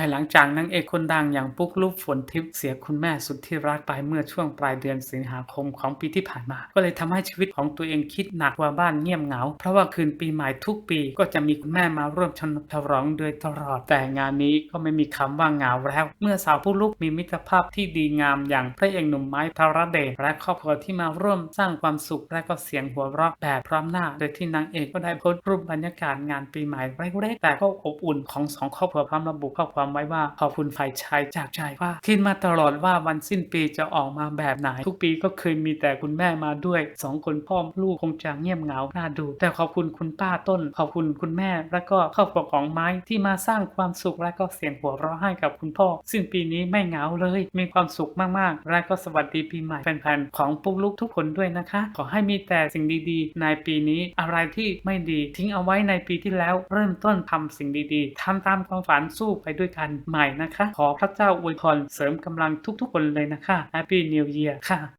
ภายหลังจากนางเอกคนดังอย่างปุ๊กลุกฝนทิพย์เสียคุณแม่สุดที่รักไปเมื่อช่วงปลายเดือนสิงหาคมของปีที่ผ่านมา ก็เลยทำให้ชีวิตของตัวเองคิดหนักว่าบ้านเงียบเหงา เพราะว่าคืนปีใหม่ทุกปีก็จะมีคุณแม่มาร่วมฉลองโดยตลอด แต่งานนี้ก็ไม่มีคำว่าเหงาแล้ว เมื่อสาวปุ๊กลุกมีมิตรภาพที่ดีงามอย่างพระเอกหนุ่มไม้ธารเดชและครอบครัวที่มาร่วมสร้างความสุขและก็เสียงหัวเราะแบบพร้อมหน้า โดยที่นางเอกก็ได้โพสต์รูปบรรยากาศงานปีใหม่เล็กๆแต่ก็อบอุ่นของสองครอบครัวพร้อมระบุข้อความไว้ว่าขอบคุณฝ่ายชายจากใจว่า คิดมาตลอดว่าวันสิ้นปีจะออกมาแบบไหน ทุกปีก็เคยมีแต่คุณแม่มาด้วยสองคนพ่อลูกคงจะเงียบเหงาน่าดู แต่ขอบคุณคุณป้าต้น ขอบคุณคุณแม่ และก็ครอบครัวของไม้ที่มาสร้างความสุขและก็เสียงหัวเราะให้กับคุณพ่อ สิ้นปีนี้ไม่เหงาเลย มีความสุขมากๆ และก็สวัสดีปีใหม่แฟนๆของปุ๊กลุกทุกคนด้วยนะคะ ขอให้มีแต่สิ่งดีๆ ในปีนี้อะไรที่ไม่ดี ทิ้งเอาไว้ในปีที่แล้วเริ่มต้นทำสิ่งดีๆทำตามความฝันสู้ไปด้วยกันกันใหม่นะคะ ขอพระเจ้าอวยพรเสริมกำลังทุกๆคนเลยนะคะ Happy New Year ค่ะ